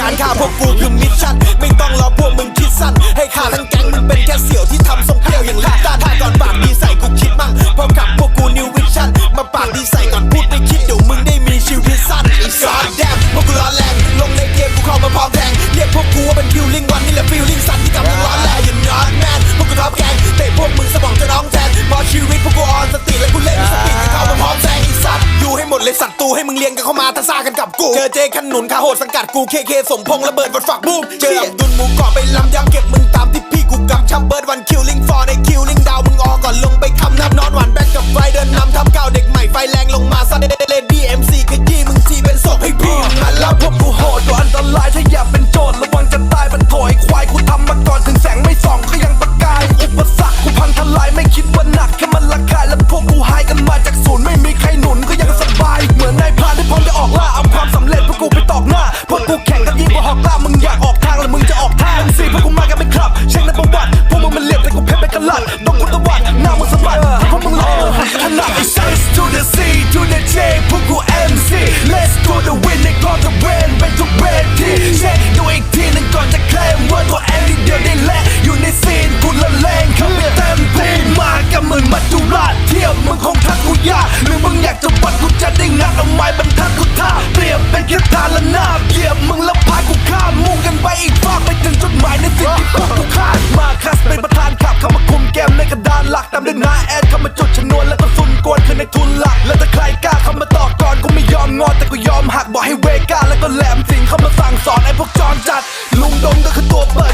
การฆ่าพวกกูคือมิชชั่น ไม่ต้องรอพวกมึงคิดสั้น ให้ฆ่าทั้งแก๊งมึงเป็นแค่เสี่ยวที่ทำ อยู่ให้หมดเลยสัตว์ตูให้มึงเลี้ยงกันเข้ามาถ้าซ่ากันกับกู เจอเจขนุนขาโหดสังกัดกูเคเคสมพงษ์ระเบิดวัดฝักบูมเจออับดุลหมูกรอบไปลำยำเก็บมือ น้าแอดเข้ามาจุดชนวนแล้วก็ซุนกวนคือในทุนหลัก แล้วถ้าใครกล้าเข้ามาต่อกรกูไม่ยอมงอนแต่กูยอมหักบอกให้เวก้าแล้วก็แหลมสิงเข้ามาสั่งสอนไอ้พวกจอนจัด ลุงดมก็คือตัวเปิด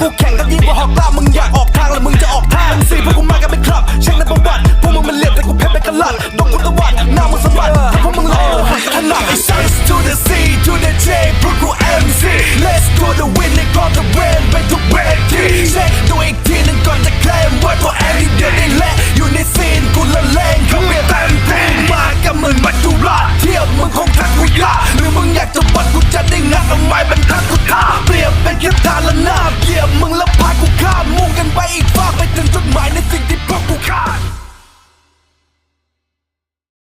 กูแข่งกันยิ่งกว่าหอกกล้ามึงอยากออกทางแล้วมึงจะออกทางมึสี่พวกกูมากันเป็นคลับเช็คในประวัติพวกมึงมันเล็บแต่กูเพชรไป็นะลัดดอกกูตะวัดหน้ามึงสะบัดถ้าพวกมึงไหลเราหักถนัดไอ้ Sons to the sea to the J พวกกู MC Let's do the win ในกรอบ the win